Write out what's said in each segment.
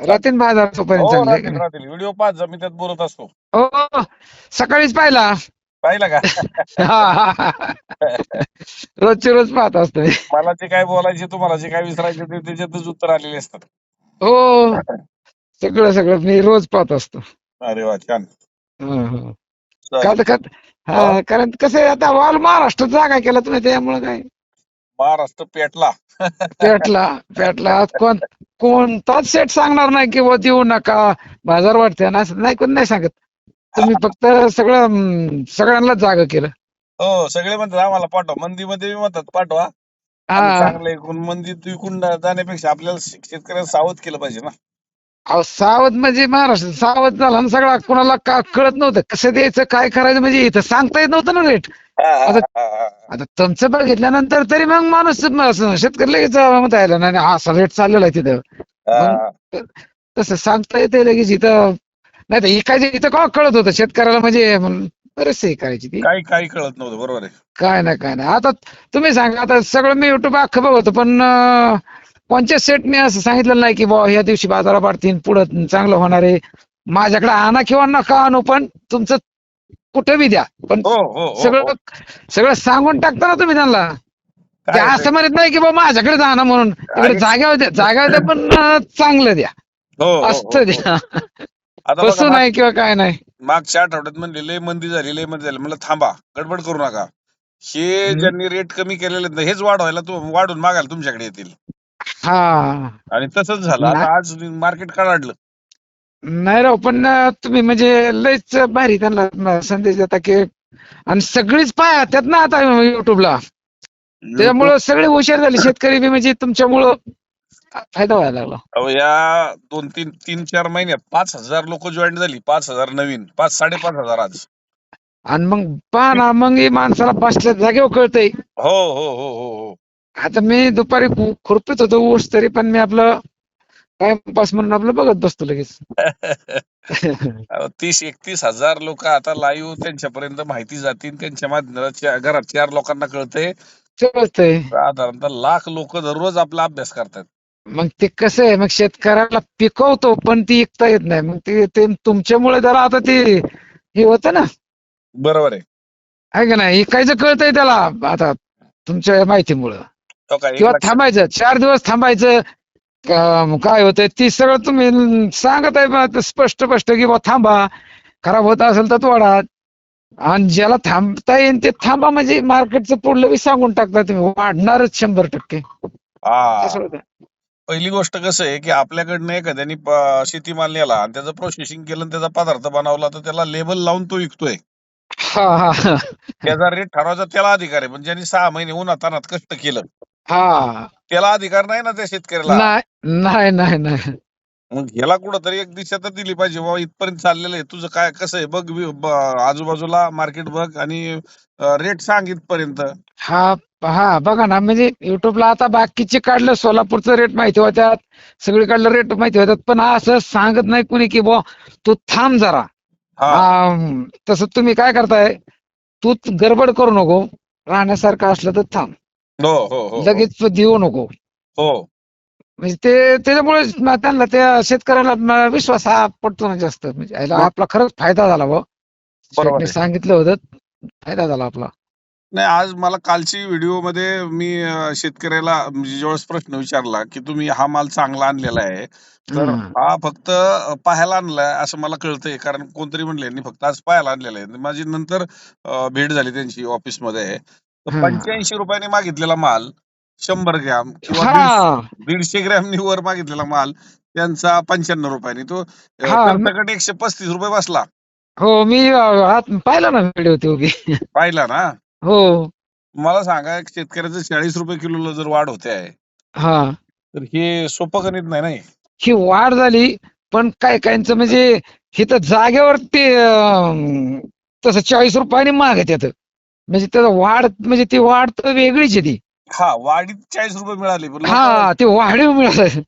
रातीन बाजारापर्यंत हो चांगले राहतील राहतील. व्हिडिओ पाच जा मी त्यात बोलत असतो. हो सकाळीच पाहिला. पाहिला का? हा, हा, हा. रोजचे रोज पाहत असतो मी. मला जे काय बोलायचे तुम्हाला जे काय विसरायचे ते त्याच्यातच उत्तर आलेले असतात. हो. सगळं सगळं मी रोज पाहत असतो. अरे वा छान. हं, हं. चालेल. का- का- हा, कारण कसं आहे आता ऑल महाराष्ट्र जागा केला तुम्ही त्यामुळे काय? महाराष्ट्र पेटला. पेटला पेटला. आज कोण कोणताच सेट सांगणार नाही की बुवा देऊ नका. बाजार वाटते ना असं नाही कोण नाही सांगत. तुम्ही फक्त सगळं सगळ्यांनाच जागा केलं. हो सगळे म्हणतात आम्हाला पाठवा. मंदीमध्ये बी म्हणतात पाठवा. हा. चांगलं एकूण मंदीत विकून जाण्यापेक्षा आपल्याला शेतकऱ्याला सावध केलं पाहिजे ना. अहो सावध म्हणजे महाराष्ट्र सावध झाला ना सगळा. कोणाला का कळत नव्हतं. कसं द्यायचं काय करायचं म्हणजे इथं सांगता येत नव्हतं ना रेट आता- आता तुमचं बघितल्यानंतर तरी मग माणूस शेतकरी लगेच म्हणता यायला नाही नाही, असा रेट चाललेला आहे तिथं. तसं सांगता येते लगेच इथं. नाही तर इकायचे इथं का कळत होतं? शेतकऱ्याला म्हणजे बरेचसे हे करायची ती. काही काही कळत नव्हतं बरोबर आहे. काय नाही काय नाही आता तुम्ही सांगा आता सगळं मी युट्यूब अख्खं बघतो पण कोणत्या सेटने असं सांगितलं नाही की बुवा ह्या दिवशी बाजारा वाढतील पुढं चांगलं होणार आहे. माझ्याकडे आणा किंवा नका आणू पण तुमचं कुठं बी द्या पण हो हो, हो सगळं. सगळं सांगून टाकता ना तुम्ही त्यांना. ते असं म्हणत नाही की बाबा माझ्याकडे जा ना म्हणून. तिकडे. जाग्यावर द्या जाग्यावर द्या पण चांगलं द्या. असतं. द्या. नाही किंवा काय नाही. मागच्या आठवड्यात म्हणले लय मंदी झाली लय मंदी झाली. म्हणलं थांबा गडबड करू नका. हे. ज्यांनी रेट कमी केलेले हेच वाढवायला तू वाढून मागायला तुमच्याकडे येतील. हा. आणि तसंच झालं. आज मार्केट काढलं नाही राव पण तुम्ही म्हणजे लयच भारी त्यांना संदेश देता की आणि सगळीच पाहतात ना आता युट्यूबला त्यामुळं सगळे हुशार झाले. शेतकरी बी म्हणजे तुमच्यामुळं फायदा व्हायला लागला. अहो, या दोन तीन तीन चार महिन्यात पाच हजार लोक जॉईन झाली. पाच हजार नवीन. पाच साडेपाच हजार आज. आणि मग पहा ना मग हे माणसाला बसल्या जागेवर कळतंय. हो हो हो हो हो. आता मी दुपारी खु- खुरपीत होतो ऊस तरी पण मी आपलं टाइमपास म्हणून आपलं बघत बसतो लगेच. अहो, तीस एकतीस हजार लोक आता लाईव्ह त्यांच्यापर्यंत माहिती जातील. त्यांच्या माध्यमात घरात चार लोकांना कळतंय. कळतंय. साधारणतः लाख लोक दररोज आपला अभ्यास करतात. मग ते कसं आहे मग शेतकऱ्याला पिकवतो पण ती विकता येत नाही. मग ते ते तुमच्यामुळे जरा आता ते हे होतं ना. बरोबर आहे. आहे का नाही? इकायचं कळतंय त्याला. आता तुमच्या माहितीमुळं. हो का, एक किंवा लक्षात- थांबायचं. चार दिवस थांबायचं. काय होतंय ती सगळं तुम्ही सांगत आहे स्पष्ट स्पष्ट की बा थांबा खराब होत असेल तर तोडा. आणि ज्याला थांबता येईल ते थांबा म्हणजे मार्केटचं पुढलं बी सांगून टाकता तुम्ही वाढणारच शंभर टक्के. पहिली गोष्ट कसं आहे की आपल्याकडनं एखाद्यानी शेतीमाल नेला आणि त्याचं प्रोसेसिंग केलं आणि त्याचा पदार्थ बनवला तर त्याला लेबल लावून तो विकतोय. त्याचा रेट ठरवायचा त्याला अधिकार आहे पण ज्यांनी सहा महिने उन्हात अनात कष्ट केलं हा. त्याला अधिकार नाही ना त्या शेतकऱ्याला? नाही नाही नाही नाही. मग ह्याला कुठंतरी एक दिशा तर दिली पाहिजे बाबा इथपर्यंत चाललेलं आहे. तुझं काय कसं आहे? बघ वि- ब- आजूबाजूला मार्केट बघ आणि रेट सांग इथपर्यंत. हा हा बघा ना म्हणजे युट्यूबला आता बाकीचे काढलं सोलापूरचं रेट माहिती होत्यात सगळीकडलं रेट माहिती होत्यात पण असं सांगत नाही कुणी की बुवा तू थांब जरा. हा. आम, तसं तुम्ही काय करताय? तू गडबड करू नको. राहण्यासारखं असलं तर थांब. हो हो हो. लगेच देऊ नको. हो. म्हणजे ते त्याच्यामुळे त्यांना त्या शेतकऱ्याला विश्वास हा पडतो ना जास्त. म्हणजे याला आपला खरंच फायदा झाला बुवा. बरोबर शेठने आहे. सांगितलं होतं फायदा झाला आपला. नाही आज मला कालची व्हिडिओमध्ये मी अं, शेतकऱ्याला म्हणजे ज्यावेळेस प्रश्न विचारला की तुम्ही हा माल चांगला आणलेला आहे तर हम्म. हा फक्त अं, पाहायला आणलाय असं मला कळतंय. कारण कोणतरी म्हणले यांनी फक्त आज पाहायला आणलेला आहे. माझी नंतर अं, भेट झाली त्यांची ऑफिसमध्ये. तर हा. पंच्याऐंशी रुपयाने मागितलेला माल शंभर ग्रॅम किंवा दीड- हा दीडशे ग्रॅमनी वर मागितलेला माल त्यांचा पंच्याण्णव रुपयाने. तो अं, हा, त्यांच्याकडे एकशे पस्तीस रुपये बसला. हो मी अं, आत पाहिला ना व्हिडिओ तो बी. पाहिला ना? हो. मला सांगा एक शेतकऱ्याचं चाळीस रुपये किलोला जर वाढ होते आहे हा. तर हे सोपं गणित नाही नाही ही? वाढ झाली पण काय कायचं म्हणजे इथं जागेवर ते अं, तसं चाळीस रुपयाने मागत येत. म्हणजे त्याचं वाढ म्हणजे ती वाढ तर वेगळीच आहे ती हा वाढीत चाळीस रुपये मिळाले पण हा ते वाढीव मिळालं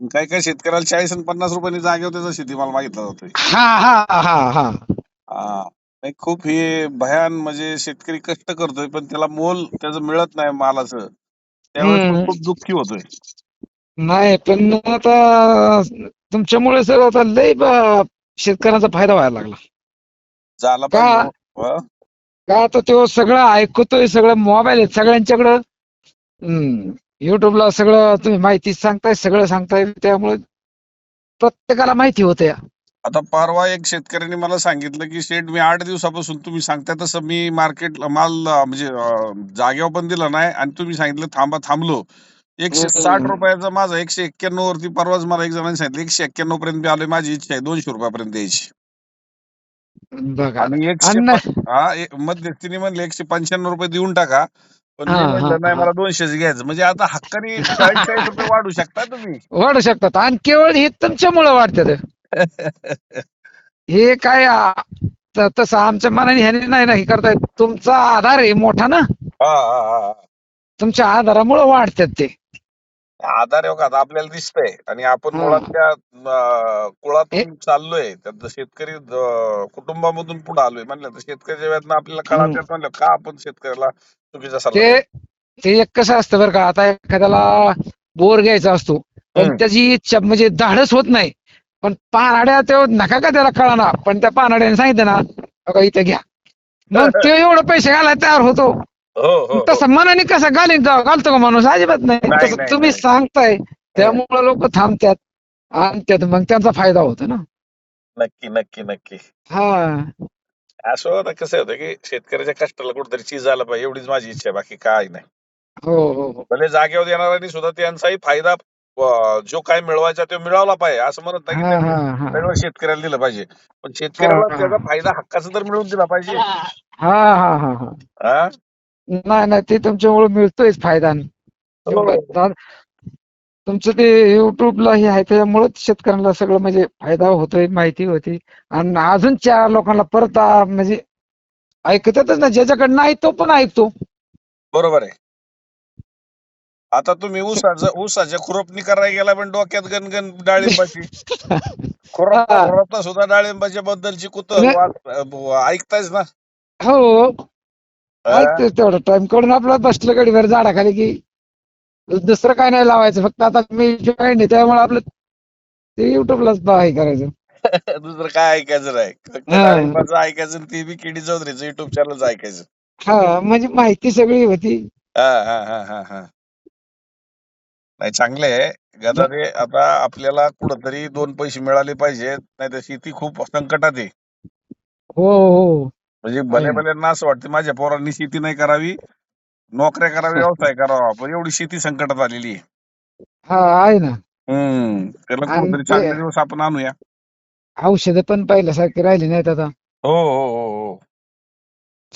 काय काय शेतकऱ्याला चाळीस आणि पन्नास रुपयांनी जागेवर त्याचा शेतीमाल मागितला जातोय हा हा हा हा हा नाही, खूप हे भयान म्हणजे शेतकरी कष्ट करतोय पण त्याला मोल त्याचं मिळत नाही मालाचं त्यावेळेस तो. खूप दुःखी होतोय नाही पण आता तुमच्यामुळे सर आता लय ब- शेतकऱ्यांचा फायदा व्हायला लागला झाला का? पाहिजे हो. हं? का आता तो सगळं ऐकतोय सगळं मोबाईल आहे सगळ्यांच्याकडं? हम्म युट्यूबला सगळं तुम्ही माहिती सांगताय सगळं सांगताय त्यामुळे प्रत्येकाला माहिती होते आता परवा एक शेतकऱ्याने मला सांगितलं की शेठ मी आठ दिवसापासून तुम्ही सांगताय तसं मी मार्केट माल म्हणजे जागेवर पण दिला नाही आणि तुम्ही सांगितलं थांबा थांबलो. एकशे. साठ रुपयाचा माझा एकशे एक्क्याण्णव वरती परवाच मला एक जणांनी सांगितलं एकशे एक्क्याण्णव पर्यंत मी आलोय माझी इच्छा आहे दोनशे रुपयापर्यंत द्यायची. बघा. आणि एकशे अन्न प- हा ए- मध्यस्थीने म्हणले एकशे पंच्याण्णव रुपये देऊन टाका. पण मी हा, नाही हा. मला दोनशेच घ्यायचं. म्हणजे आता हक्काने चाळीस चाळीस रुपये वाढू शकता तुम्ही. वाढू शकतात. आणि केवळ हे तुमच्यामुळे वाढतात. हे काय आ, त- तसं आमच्या मनाने ह्याने नाही ना हे करतायत तुमचा आधार आहे मोठा ना? हा हा हा हा. तुमच्या आधारामुळे वाढतात ते. आधार आहे बघा आता आपल्याला दिसतंय आणि आपण हा. मुळात त्या अं, कुळातून चाललोय त्यात शेतकरी अं, कुटुंबामधून पुढे आलोय म्हणलं तर शेतकऱ्याच्या वेळेत आपल्याला कळालं हम्म. म्हणलं का आपण शेतकऱ्याला चुकीचा सल्ला ते देतो? ते एक कसं असतं बरं का आता एखाद्याला बोर घ्यायचा असतो पण हम्म. त्याची इच्छा म्हणजे धाडस होत नाही पण पानाड्या ते नका का त्याला कळाना पण त्या पानाड्याने सांगितलं ना बघा इथे घ्या मग ते एवढं पैसे घालायला तयार होतो हो हो, हो. तसं मनाने कसं घालीन घालतो का माणूस? अजिबात नाही. नाही, तसं नाही, तुम्ही नाही. सांगताय त्यामुळे लोक थांबतात आणतात मग त्यांचा फायदा होतो ना. नक्की नक्की नक्की. हा. असं होतं कसं होतं की शेतकऱ्याच्या कष्टाला कुठेतरी चीज झालं पाहिजे एवढीच माझी इच्छा आहे बाकी काय नाही. हो हो हो. भले जागेवर येणाऱ्यांनी सुद्धा त्यांचाही फायदा अं, जो काय मिळवायचा तो मिळवला पाहिजे असं म्हणत नाही हा हा हा. शेतकऱ्याला दिलं पाहिजे. पण शेतकऱ्याला हा. त्याचा फायदा हक्काचा तर मिळवून दिला पाहिजे. हा हा हा हा. हा? नाही नाही ते तुमच्यामुळे मिळतोयच फायदा हो. तुमचं ते युट्यूबला हे आहे त्याच्यामुळे शेतकऱ्यांना सगळं म्हणजे फायदा होतोय माहिती होती. आणि अजून चार लोकांना परत म्हणजे ऐकतातच ना ज्याच्याकडे नाही तो पण ऐकतो. बरोबर आहे. आता तुम्ही ऊसाचं ऊसाच्या खुरपणी करायला गेला पण डोक्यात गणगण डाळिंबाची. खुरपता सुद्धा डाळिंबाच्या बद्दलची कुत. ऐकतायच ना. हो. हा? ऐकतोय तेवढा. टाइमकडून आपलं बसलं गडीवर झाडाखाली की दुसरं काय नाही लावायचं. फक्त आता मी जॉईन आहे त्यामुळे आपलं ते युट्यूबलाच हे करायचं. दुसरं काय ऐकायचं नाही. फक्त हा. डाळिंबाचं ऐकायचं आणि ते बी केडी चौधरीचं युट्यूब चॅनलच ऐकायचं. हा म्हणजे माहिती सगळी होती. हा हा हा हा हा. नाही चांगले आहे. गदादे आता आपल्याला कुठंतरी दोन पैसे मिळाले पाहिजेत. नाही तर शेती खूप संकटात आहे. हो हो. म्हणजे भले ना. भल्यांना असं वाटतं माझ्या पोरांनी शेती नाही करावी नोकऱ्या करावी व्यवसाय करावा पण एवढी शेती संकटात आलेली आहे. हा आहे ना. हम्म. त्याला आणि ते- चांगले दिवस आपण आणूया. औषधं पण पहिल्यासारखी राहिली नाहीत आता. हो हो हो हो.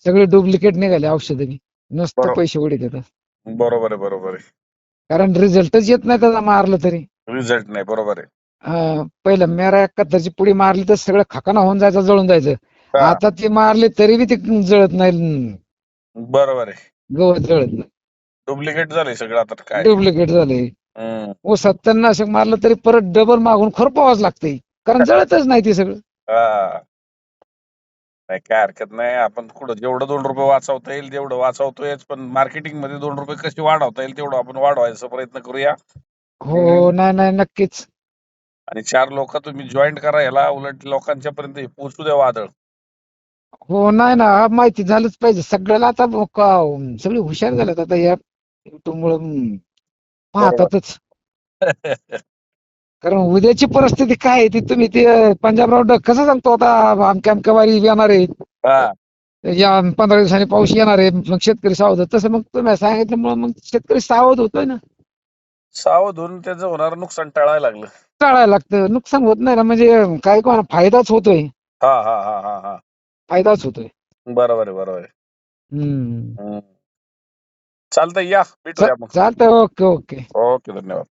सगळे डुप्लिकेट निघाले औषधं बी. नुसतं बरोबर. पैसे उडीत येतात. बरोबर आहे बरोबर आहे. कारण रिझल्टच येत नाही त्याचा मारलं तरी. रिझल्ट नाही बरोबर आहे. पहिलं मेरा एकाहत्तरची पुडी मारली तर सगळं खकाना होऊन जायचं जळून जायचं. आता ती मारली तरी बी ती जळत नाही. बरोबर आहे. गवत जळत नाही. डुप्लिकेट झालंय सगळं आता काय. डुप्लिकेट झाले हम्म. ओ सत्त्याण्णव नाशक मारलं तरी परत डबल मागून खरपावंच लागते कारण जळतच नाही ते सगळं. हा. नाही काय हरकत नाही. आपण कुठं जेवढं दोन रुपये वाचवता येईल तेवढं वाचवतोयच पण मार्केटिंगमध्ये दोन रुपये कसे वाढवता येईल तेवढं आपण वाढवायचा प्रयत्न करूया. हो नाही नाही नक्कीच. आणि चार लोक तुम्ही जॉईंट करा याला उलट लोकांच्या पर्यंत पोहोचू द्या वादळ. हो नाही ना हा माहिती झालंच पाहिजे. सगळ्याला आता ब- का- सगळे हुशार झालेत आता या युट्यूबमुळे पाहतातच. कारण उद्याची परिस्थिती काय आहे ती तुम्ही ते पंजाबराव डक कसं सांगतो आता अमक्या अमक्या वारी येणार आहे हा. या पंधरा दिवसांनी पाऊस येणार आहे मग शेतकरी सावध. होत. तसं मग तुम्ही सांगितल्यामुळे मग शेतकरी सावध होतोय ना. सावध होऊन त्याचं होणारं नुकसान टाळायला लागलं. टाळायला लागतं. नुकसान होत नाही ना म्हणजे काय कोणा फायदाच होतोय. हा हा हा हा हा. फायदाच होतोय. बरोबर आहे बरोबर आहे. हम्म. हम्म. चालतंय या. भेटूया मग. चालतंय ओके ओके. ओके धन्यवाद.